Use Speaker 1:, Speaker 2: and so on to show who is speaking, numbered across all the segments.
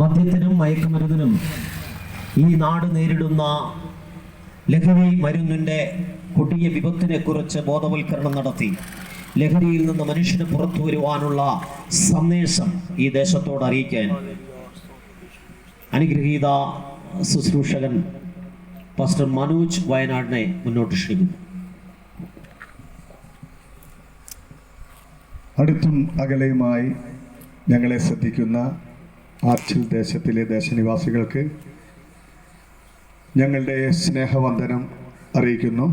Speaker 1: മദ്യത്തിനും മയക്കുമരുന്നിനും ഈ നാട് നേരിടുന്ന ലഹരി മരുന്നിന്റെ കൊടിയ വിപത്തിനെ കുറിച്ച് ബോധവൽക്കരണം നടത്തി. ലഹരിയിൽ നിന്ന് മനുഷ്യന് പുറത്തു വരുവാനുള്ള സന്ദേശം ഈ ദേശത്തോട് അറിയിക്കാൻ അനുഗ്രഹീത ശുശ്രൂഷകൻ പാസ്റ്റർ മനോജ് വയനാടിനെ മുന്നോട്ട് ക്ഷണിക്കുന്നു.
Speaker 2: അടുത്തും അകലെയുമായി ഞങ്ങളെ ശ്രദ്ധിക്കുന്ന ആർച്ചിൽ ദേശത്തിലെ ദേശനിവാസികൾക്ക് ഞങ്ങളുടെ സ്നേഹവന്ദനം അറിയിക്കുന്നു.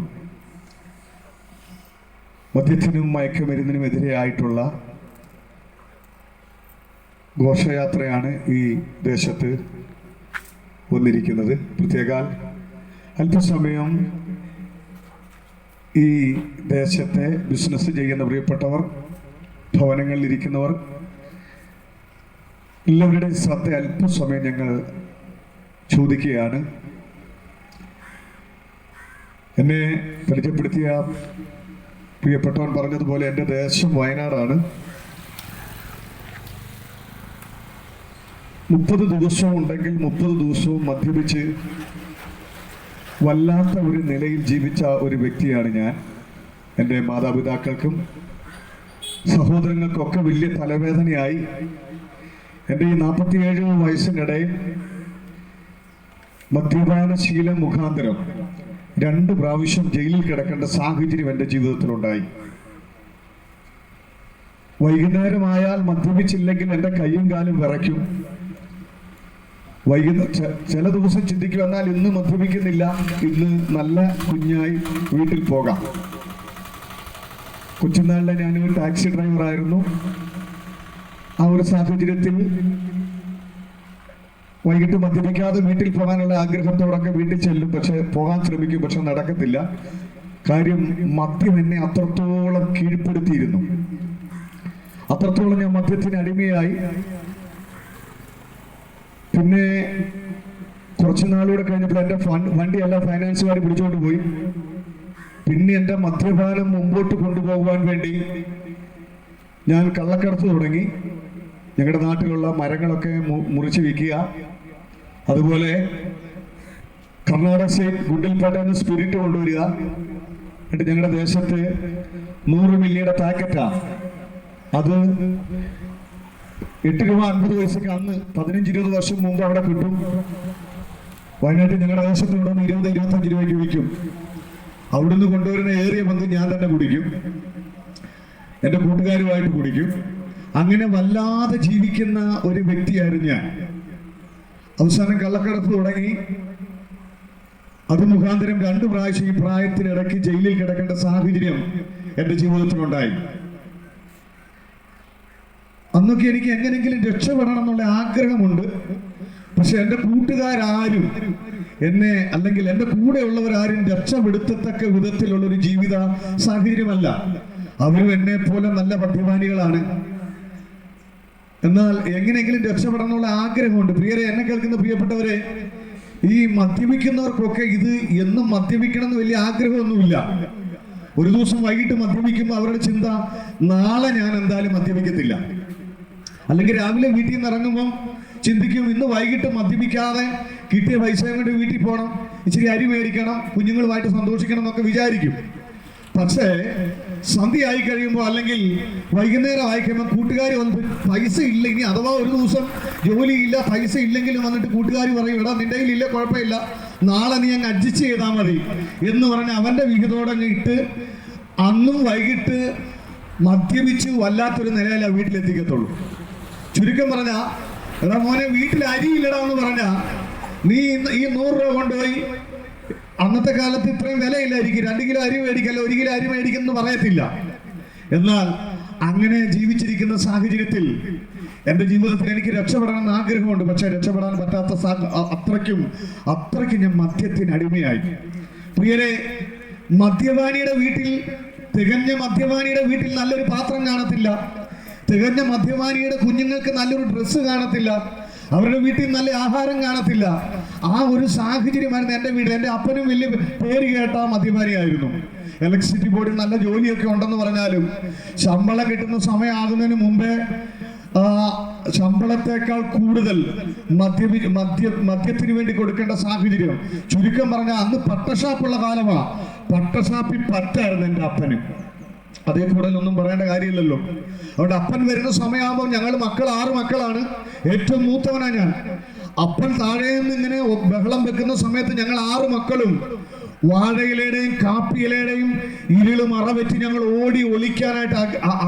Speaker 2: മദ്യത്തിനും മയക്കുമരുന്നിനും എതിരെയായിട്ടുള്ള ഘോഷയാത്രയാണ് ഈ ദേശത്ത് വന്നിരിക്കുന്നത്. പ്രത്യേകാൽ അല്പസമയം ഈ ദേശത്തെ ബിസിനസ് ചെയ്യുന്ന പ്രിയപ്പെട്ടവർ ഭവനങ്ങളിൽ ഇരിക്കുന്നവർ എല്ലാവരുടെയും ശ്രദ്ധ അല്പസമയം ഞങ്ങൾ ചോദിക്കുകയാണ്. എന്നെ പരിചയപ്പെടുത്തിയ പ്രിയപ്പെട്ടവൻ പറഞ്ഞതുപോലെ എന്റെ ദേശം വയനാടാണ്. മുപ്പത് ദിവസവും ഉണ്ടെങ്കിൽ മുപ്പത് ദിവസവും മദ്യപിച്ച് വല്ലാത്ത ഒരു നിലയിൽ ജീവിച്ച ഒരു വ്യക്തിയാണ് ഞാൻ. എന്റെ മാതാപിതാക്കൾക്കും സഹോദരങ്ങൾക്കൊക്കെ വലിയ തലവേദനയായി. എന്റെ ഈ നാൽപ്പത്തിയേഴ് വയസ്സിനിടയിൽ മദ്യപാന ശീലം മുഖാന്തരം രണ്ട് പ്രാവശ്യം ജയിലിൽ കിടക്കേണ്ട സാഹചര്യം എന്റെ ജീവിതത്തിലുണ്ടായി. വൈകുന്നേരമായാൽ മദ്യപിച്ചില്ലെങ്കിൽ എന്റെ കൈയും കാലും വിറയ്ക്കും. വൈകുന്ന ചില ദിവസം ചിന്തിക്കും എന്നാൽ ഇന്ന് മദ്യപിക്കുന്നില്ല ഇന്ന് നല്ല കുഞ്ഞായി വീട്ടിൽ പോകാം. കൊച്ചുനാളിലെ ഞാനൊരു ടാക്സി ഡ്രൈവറായിരുന്നു. ആ ഒരു സാഹചര്യത്തിൽ വൈകിട്ട് മദ്യപിക്കാതെ വീട്ടിൽ പോകാനുള്ള ആഗ്രഹത്തോടൊക്കെ വീട്ടിൽ ചെല്ലും പക്ഷെ പോകാൻ ശ്രമിക്കും പക്ഷെ നടക്കത്തില്ല. കാര്യം മദ്യം എന്നെ അത്രത്തോളം കീഴ്പ്പെടുത്തിയിരുന്നു. അത്രത്തോളം ഞാൻ മദ്യത്തിന് അടിമയായി. പിന്നെ കുറച്ചു നാളൂടെ കഴിഞ്ഞപ്പോൾ എന്റെ വണ്ടിയല്ല ഫൈനാൻസുകാർ പിടിച്ചോണ്ട് പോയി. പിന്നെ എന്റെ മദ്യപാനം മുമ്പോട്ട് കൊണ്ടുപോകുവാൻ വേണ്ടി ഞാൻ കള്ളക്കടത്ത് തുടങ്ങി. ഞങ്ങളുടെ നാട്ടിലുള്ള മരങ്ങളൊക്കെ മുറിച്ച് വിൽക്കുക. അതുപോലെ കർണാടക സ്റ്റേറ്റ് ഗുണ്ടിൽപേട്ട എന്ന സ്പിരിറ്റ് കൊണ്ടുവരിക. എന്നിട്ട് ഞങ്ങളുടെ ദേശത്ത് നൂറ് മില്ലിയുടെ പാക്കറ്റാണ് അത് എട്ട് രൂപ അൻപത് പൈസക്ക് അന്ന് പതിനഞ്ച് ഇരുപത് വർഷം മുമ്പ് അവിടെ കിട്ടും. വയനാട്ടിൽ ഞങ്ങളുടെ ദേശത്ത് ഇവിടെ നിന്ന് ഇരുപത് ഇരുപത്തഞ്ച് രൂപയ്ക്ക് വിൽക്കും. അവിടുന്ന് കൊണ്ടുവരുന്ന ഏറിയ പങ്ക് ഞാൻ തന്നെ കുടിക്കും. എന്റെ കൂട്ടുകാരുമായിട്ട് കുടിക്കും. അങ്ങനെ വല്ലാതെ ജീവിക്കുന്ന ഒരു വ്യക്തിയായിരുന്നു ഞാൻ. അവസാനം കള്ളക്കടത്ത് തുടങ്ങി. അത് മുഖാന്തരം രണ്ടു പ്രാവശ്യം ഈ പ്രായത്തിനിടയ്ക്ക് ജയിലിൽ കിടക്കേണ്ട സാഹചര്യം എന്റെ ജീവിതത്തിലുണ്ടായി. അന്നൊക്കെ എനിക്ക് എങ്ങനെങ്കിലും രക്ഷപ്പെടണം എന്നുള്ള ആഗ്രഹമുണ്ട്. പക്ഷെ എന്റെ കൂട്ടുകാരാരും എന്നെ അല്ലെങ്കിൽ എന്റെ കൂടെയുള്ളവരാരും രക്ഷപ്പെടുത്തത്തക്ക വിധത്തിലുള്ളൊരു ജീവിത സാഹചര്യമല്ല. അവരും എന്നെ പോലെ നല്ല മദ്യപാനികളാണ് എന്നാൽ എങ്ങനെയെങ്കിലും രക്ഷപ്പെടാനുള്ള എന്നുള്ള ആഗ്രഹമുണ്ട്. പ്രിയരെ എന്നെ കേൾക്കുന്ന പ്രിയപ്പെട്ടവരെ ഈ മദ്യപിക്കുന്നവർക്കൊക്കെ ഇത് എന്നും മദ്യപിക്കണം എന്ന് വലിയ ആഗ്രഹമൊന്നുമില്ല. ഒരു ദിവസം വൈകിട്ട് മദ്യപിക്കുമ്പോൾ അവരുടെ ചിന്ത നാളെ ഞാൻ എന്തായാലും മദ്യപിക്കത്തില്ല. അല്ലെങ്കിൽ രാവിലെ വീട്ടിൽ നിന്ന് ഇറങ്ങുമ്പോൾ ചിന്തിക്കും ഇന്ന് വൈകിട്ട് മദ്യപിക്കാതെ കിട്ടിയ പൈസ കൊണ്ട് വീട്ടിൽ പോകണം ഇച്ചിരി അരി മേടിക്കണം കുഞ്ഞുങ്ങളുമായിട്ട് സന്തോഷിക്കണം എന്നൊക്കെ വിചാരിക്കും. പക്ഷേ സന്ധ്യ ആയി കഴിയുമ്പോൾ അല്ലെങ്കിൽ വൈകുന്നേരം ആയി കഴിയുമ്പോൾ കൂട്ടുകാർ വന്ന് പൈസ ഇല്ല ഇനി അഥവാ ഒരു ദിവസം ജോലി ഇല്ല പൈസ ഇല്ലെങ്കിലും വന്നിട്ട് കൂട്ടുകാർ പറയും എടാ നിന്റെ കയ്യിലില്ല കുഴപ്പമില്ല. നാളെ നീ അങ്ങ് അഡ്ജസ്റ്റ് ചെയ്താൽ മതി. എന്ന് പറഞ്ഞ് അവന്റെ വിഹിതോടെ ഇട്ട് അന്നും വൈകിട്ട് മദ്യപിച്ച് വല്ലാത്തൊരു നിലയിലാണ് വീട്ടിലെത്തിക്കത്തുള്ളൂ ചുരുക്കം പറഞ്ഞ എടാ മോനെ വീട്ടിൽ അരിയില്ലടാ എന്ന് പറഞ്ഞ നീ ഈ നൂറ് രൂപ കൊണ്ടുപോയി അന്നത്തെ കാലത്ത് ഇത്രയും വിലയില്ലായിരിക്കും. രണ്ട് കിലോ അരി മേടിക്കല്ല ഒരു കിലോ അരി മേടിക്കുന്നു പറയത്തില്ല. എന്നാൽ അങ്ങനെ ജീവിച്ചിരിക്കുന്ന സാഹചര്യത്തിൽ എന്റെ ജീവിതത്തിൽ എനിക്ക് രക്ഷപ്പെടണം എന്ന് ആഗ്രഹമുണ്ട്. പക്ഷെ രക്ഷപ്പെടാൻ പറ്റാത്ത അത്രയ്ക്കും അത്രയ്ക്കും ഞാൻ മദ്യത്തിന് അടിമയായി. പ്രിയരെ മദ്യപാനിയുടെ വീട്ടിൽ തികഞ്ഞ മദ്യപാനിയുടെ വീട്ടിൽ നല്ലൊരു പാത്രം കാണത്തില്ല. തികഞ്ഞ മദ്യപാനിയുടെ കുഞ്ഞുങ്ങൾക്ക് നല്ലൊരു ഡ്രസ്സ് കാണത്തില്ല. അവരുടെ വീട്ടിൽ നല്ല ആഹാരം കാണത്തില്ല. ആ ഒരു സാഹചര്യമായിരുന്നു എന്റെ വീട് എന്റെ അപ്പനും വലിയ പേര് കേട്ട മദ്യപാനിയായിരുന്നു ഇലക്ട്രിസിറ്റി ബോർഡിൽ നല്ല ജോലിയൊക്കെ ഉണ്ടെന്ന് പറഞ്ഞാലും ശമ്പളം കിട്ടുന്ന സമയമാകുന്നതിന് മുമ്പേ ശമ്പളത്തെക്കാൾ കൂടുതൽ മദ്യ മദ്യ മദ്യത്തിന് വേണ്ടി കൊടുക്കേണ്ട സാഹചര്യം. ചുരുക്കം പറഞ്ഞാൽ അന്ന് പട്ടഷാപ്പുള്ള കാലമാണ് പട്ടഷാപ്പിൽ പറ്റായിരുന്നു എന്റെ അപ്പന്. അതേ കൂടുതലൊന്നും പറയേണ്ട കാര്യമില്ലല്ലോ. അതുകൊണ്ട് അപ്പൻ വരുന്ന സമയമാകുമ്പോൾ ഞങ്ങൾ മക്കൾ ആറ് മക്കളാണ്. ഏറ്റവും മൂത്തവനാണ് ഞാൻ. അപ്പൻ താഴെ നിന്ന് ഇങ്ങനെ ബഹളം വെക്കുന്ന സമയത്ത് ഞങ്ങൾ ആറ് മക്കളും വാഴയിലയുടെയും കാപ്പിയിലയുടെയും ഇരുൾ മറവെറ്റി ഞങ്ങൾ ഓടി ഒളിക്കാനായിട്ട്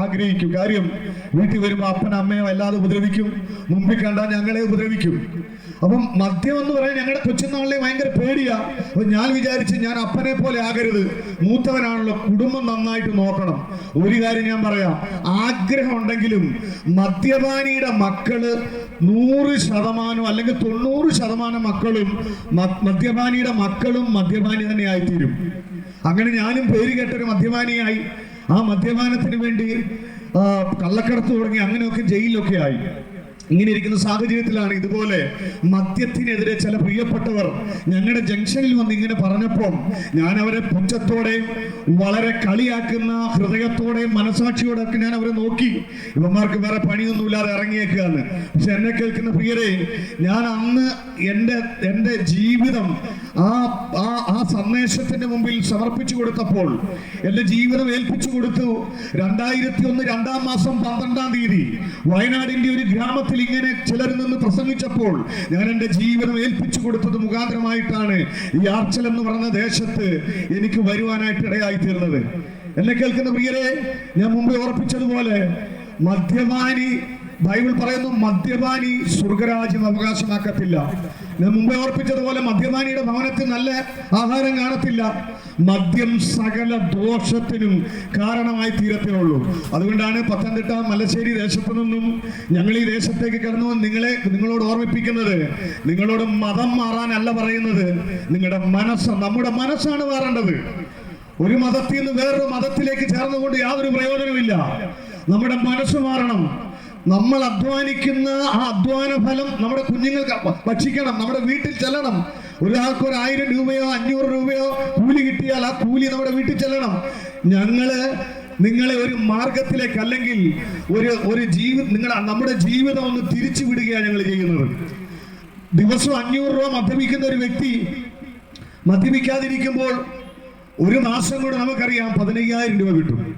Speaker 2: ആഗ്രഹിക്കും. കാര്യം വീട്ടിൽ വരുമ്പോൾ അപ്പൻ അമ്മയോ അല്ലാതെ ഉപദ്രവിക്കും. മുമ്പിൽ കണ്ടാൽ ഞങ്ങളെ ഉപദ്രവിക്കും. അപ്പം മദ്യം എന്ന് പറയാൻ ഞങ്ങളുടെ കൊച്ചുനാളിലെ ഭയങ്കര പേടിയാ. അപ്പൊ ഞാൻ വിചാരിച്ച് ഞാൻ അപ്പനെ പോലെ ആകരുത്. മൂത്തവനാണല്ലോ കുടുംബം നന്നായിട്ട് നോക്കണം. ഒരു കാര്യം ഞാൻ പറയാം. ആഗ്രഹം ഉണ്ടെങ്കിലും മദ്യപാനിയുടെ മക്കൾ നൂറ് ശതമാനം അല്ലെങ്കിൽ തൊണ്ണൂറ് ശതമാനം മക്കളും മദ്യപാനിയുടെ മക്കളും മദ്യപാനി തന്നെ ആയിത്തീരും. അങ്ങനെ ഞാനും പേര് കേട്ടൊരു മദ്യപാനിയായി. ആ മദ്യപാനത്തിന് വേണ്ടി കള്ളക്കടത്ത് തുടങ്ങി അങ്ങനെയൊക്കെ ജയിലിലൊക്കെ ആയി. ഇങ്ങനെ ഇരിക്കുന്ന സാഹചര്യത്തിലാണ് ഇതുപോലെ മദ്യത്തിനെതിരെ ചില പ്രിയപ്പെട്ടവർ ഞങ്ങളുടെ ജംഗ്ഷനിൽ വന്ന് ഇങ്ങനെ പറഞ്ഞപ്പോൾ ഞാൻ അവരെ പുച്ഛത്തോടെ വളരെ കളിയാക്കുന്ന ഹൃദയത്തോടെയും മനസാക്ഷിയോടെയൊക്കെ ഞാൻ അവരെ നോക്കി. ഇവന്മാർക്ക് വേറെ പണിയൊന്നുമില്ലാതെ ഇറങ്ങിയേക്കുകയാണ് പക്ഷെ എന്നെ കേൾക്കുന്ന പ്രിയരെ ഞാൻ അന്ന് എന്റെ എന്റെ ജീവിതം ആ ആ ആ സന്ദേശത്തിന്റെ മുമ്പിൽ സമർപ്പിച്ചു കൊടുത്തപ്പോൾ എന്റെ ജീവിതം ഏൽപ്പിച്ചു കൊടുത്തു. രണ്ടായിരത്തി ഒന്ന് രണ്ടാം മാസം പന്ത്രണ്ടാം തീയതി വയനാടിന്റെ ഒരു ഗ്രാമത്തിൽ ഇങ്ങനെ ചിലരിൽ നിന്ന് പ്രസംഗിച്ചപ്പോൾ ഞാൻ എന്റെ ജീവിതം ഏൽപ്പിച്ചു കൊടുത്തത് മുഖാന്തരമായിട്ടാണ് ഈ ആർച്ചൽ എന്ന് പറഞ്ഞ ദേശത്ത് എനിക്ക് വരുവാനായിട്ട് ഇടയായി തീർന്നത്. എന്നെ കേൾക്കുന്ന പ്രിയരെ ഞാൻ മുമ്പേ ഓർപ്പിച്ചതുപോലെ മദ്യപാനി ബൈബിൾ പറയുന്നു മദ്യപാനി സ്വർഗരാജ്യം അവകാശമാക്കത്തില്ല. ഞാൻ മുമ്പേ ഓർപ്പിച്ചതുപോലെ മദ്യപാനിയുടെ ഭവനത്തിൽ നല്ല ആഹാരം കാണത്തില്ല. മദ്യം സകല ദോഷത്തിനും കാരണമായി തീരത്തേ ഉള്ളൂ. അതുകൊണ്ടാണ് പത്തനംതിട്ട മലശ്ശേരി ദേശത്തു നിന്നും ഞങ്ങൾ ഈ ദേശത്തേക്ക് കടന്നു നിങ്ങളെ നിങ്ങളോട് ഓർമ്മിപ്പിക്കുന്നത്. നിങ്ങളോട് മതം മാറാനല്ല പറയുന്നത്. നിങ്ങളുടെ മനസ്സ് നമ്മുടെ മനസ്സാണ് മാറേണ്ടത്. ഒരു മതത്തിൽ നിന്ന് വേറൊരു മതത്തിലേക്ക് ചേർന്നുകൊണ്ട് യാതൊരു പ്രയോജനമില്ല നമ്മുടെ മനസ്സ് മാറണം. നമ്മൾ അധ്വാനിക്കുന്ന ആ അധ്വാന ഫലം നമ്മുടെ കുഞ്ഞുങ്ങൾക്ക് ഭക്ഷിക്കണം. നമ്മുടെ വീട്ടിൽ ചെല്ലണം. ഒരാൾക്ക് ഒരു ആയിരം രൂപയോ അഞ്ഞൂറ് രൂപയോ കൂലി കിട്ടിയാൽ ആ കൂലി നമ്മുടെ വീട്ടിൽ ചെല്ലണം. ഞങ്ങൾ നിങ്ങളെ ഒരു മാർഗത്തിലേക്ക് അല്ലെങ്കിൽ ഒരു ഒരു ജീവി നിങ്ങൾ നമ്മുടെ ജീവിതം ഒന്ന് തിരിച്ചു വിടുകയാണ് ഞങ്ങൾ ചെയ്യുന്നത്. ദിവസം അഞ്ഞൂറ് രൂപ മദ്യപിക്കുന്ന ഒരു വ്യക്തി മദ്യപിക്കാതിരിക്കുമ്പോൾ ഒരു മാസം കൂടെ നമുക്കറിയാം പതിനയ്യായിരം രൂപ കിട്ടും.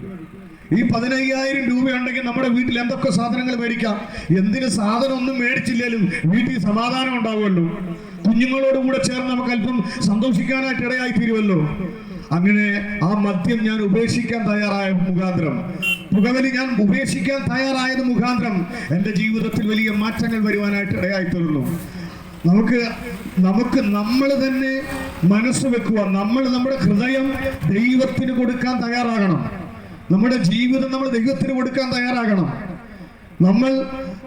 Speaker 2: ഈ പതിനയ്യായിരം രൂപ ഉണ്ടെങ്കിൽ നമ്മുടെ വീട്ടിൽ എന്തൊക്കെ സാധനങ്ങൾ മേടിക്കാം? എന്തിന് സാധനം ഒന്നും മേടിച്ചില്ലേലും വീട്ടിൽ സമാധാനം ഉണ്ടാവുമല്ലോ. കുഞ്ഞുങ്ങളോട് കൂടെ ചേർന്ന് നമുക്ക് അല്പം സന്തോഷിക്കാനായിട്ട് ഇടയായി തീരുമല്ലോ. അങ്ങനെ ആ മദ്യം ഞാൻ ഉപേക്ഷിക്കാൻ തയ്യാറായ മുഖാന്തരം. പുകവലി ഞാൻ ഉപേക്ഷിക്കാൻ തയ്യാറായത് മുഖാന്തരം എന്റെ ജീവിതത്തിൽ വലിയ മാറ്റങ്ങൾ വരുവാനായിട്ട് ഇടയായി തീർന്നു. നമുക്ക് നമുക്ക് നമ്മൾ തന്നെ മനസ്സ് വെക്കുക നമ്മൾ നമ്മുടെ ഹൃദയം ദൈവത്തിന് കൊടുക്കാൻ തയ്യാറാകണം. നമ്മുടെ ജീവിതം നമ്മൾ ദൈവത്തിന് കൊടുക്കാൻ തയ്യാറാകണം. നമ്മൾ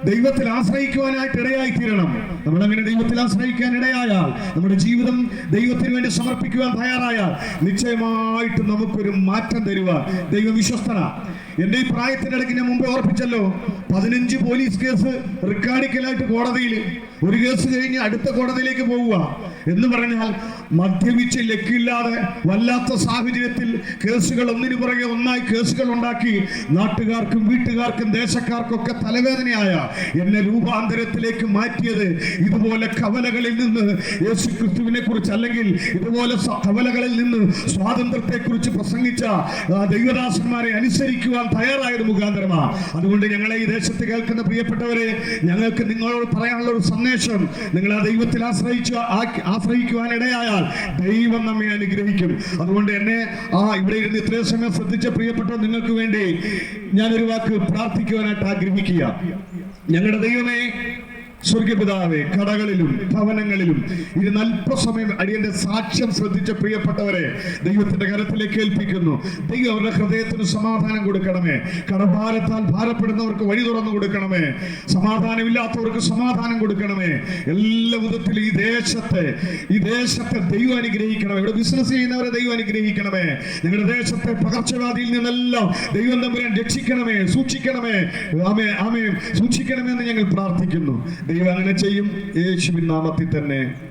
Speaker 2: ദൈവത്തിൽ ആശ്രയിക്കുവാനായിട്ട് ഇടയായി തീരണം നമ്മൾ അങ്ങനെ ദൈവത്തിൽ ആശ്രയിക്കാൻ ഇടയായാൽ നമ്മുടെ ജീവിതം ദൈവത്തിന് വേണ്ടി സമർപ്പിക്കുവാൻ തയ്യാറായാൽ നിശ്ചയമായിട്ട് നമുക്കൊരു മാറ്റം തരുവാൻ ദൈവ വിശ്വസ്തന എന്റെ ഈ പ്രായത്തിനിടയ്ക്ക് ഞാൻ മുമ്പ് ഓർപ്പിച്ചല്ലോ പതിനഞ്ച് പോലീസ് കേസ് റിക്കാർഡിക്കലായിട്ട് കോടതിയിൽ ഒരു കേസ് കഴിഞ്ഞ് അടുത്ത കോടതിയിലേക്ക് പോവുക എന്ന് പറഞ്ഞാൽ മദ്യപിച്ച് ലക്കില്ലാതെ വല്ലാത്ത സാഹചര്യത്തിൽ കേസുകൾ ഒന്നിനു പുറകെ ഒന്നായി കേസുകൾ ഉണ്ടാക്കി നാട്ടുകാർക്കും വീട്ടുകാർക്കും ദേശക്കാർക്കൊക്കെ തലവേദനയായ എന്നെ രൂപാന്തരത്തിലേക്ക് മാറ്റിയത് ഇതുപോലെ കവലകളിൽ നിന്ന് യേശു ക്രിസ്തുവിനെ കുറിച്ച് അല്ലെങ്കിൽ ഇതുപോലെ കവലകളിൽ നിന്ന് സ്വാതന്ത്ര്യത്തെ കുറിച്ച് പ്രസംഗിച്ച ദൈവദാസന്മാരെ അനുസരിക്കുവാൻ തയ്യാറായത് മുഖാന്തരമാ. അതുകൊണ്ട് ഞങ്ങളെ ഈ ദേശത്ത് കേൾക്കുന്ന പ്രിയപ്പെട്ടവരെ ഞങ്ങൾക്ക് നിങ്ങളോട് പറയാനുള്ള ഒരു സന്ദേശം നിങ്ങൾ ആ ദൈവത്തിൽ ആശ്രയിച്ചു ആശ്രയിക്കുവാൻ ഇടയായാൽ ദൈവം നമ്മെ അനുഗ്രഹിക്കും. അതുകൊണ്ട് എന്നെ ആ ഇവിടെ ഇരുന്ന് ഇത്രയും സമയം ശ്രദ്ധിച്ച പ്രിയപ്പെട്ട നിങ്ങൾക്ക് വേണ്ടി ഞാനൊരു വാക്ക് പ്രാർത്ഥിക്കുവാനായിട്ട് ആഗ്രഹിക്കുക. ഞങ്ങളുടെ ദൈവമേ സ്വർഗപിതാവേ കടകളിലും ഭവനങ്ങളിലും ഇരുന്ന് അല്പസമയം അടിയന്റെ സാക്ഷ്യം ശ്രദ്ധിച്ച പ്രിയപ്പെട്ടവരെ ദൈവത്തിന്റെ കരത്തിലേക്ക് ഏൽപ്പിക്കുന്നു. ദൈവം അവരുടെ ഹൃദയത്തിന് സമാധാനം കൊടുക്കണമേ. കടഭാരത്താൽ ഭാരപ്പെടുന്നവർക്ക് വഴി തുറന്നു കൊടുക്കണമേ. സമാധാനമില്ലാത്തവർക്ക് സമാധാനം കൊടുക്കണമേ. എല്ലാ വിധത്തിലും ഈ ദേശത്തെ ഈ ദേശത്തെ ദൈവം അനുഗ്രഹിക്കണമേ. ഇവിടെ ബിസിനസ് ചെയ്യുന്നവരെ ദൈവം അനുഗ്രഹിക്കണമേ. നിങ്ങളുടെ ദേശത്തെ പകർച്ചവ്യാധിയിൽ നിന്നെല്ലാം ദൈവം തമ്പുരാൻ രക്ഷിക്കണമേ സൂക്ഷിക്കണമേ. ആമേ ആമേ സൂക്ഷിക്കണമേ എന്ന് ഞങ്ങൾ പ്രാർത്ഥിക്കുന്നു. ദൈവം അങ്ങനെ ചെയ്യും. യേശുവിൻ നാമത്തിൽ തന്നെ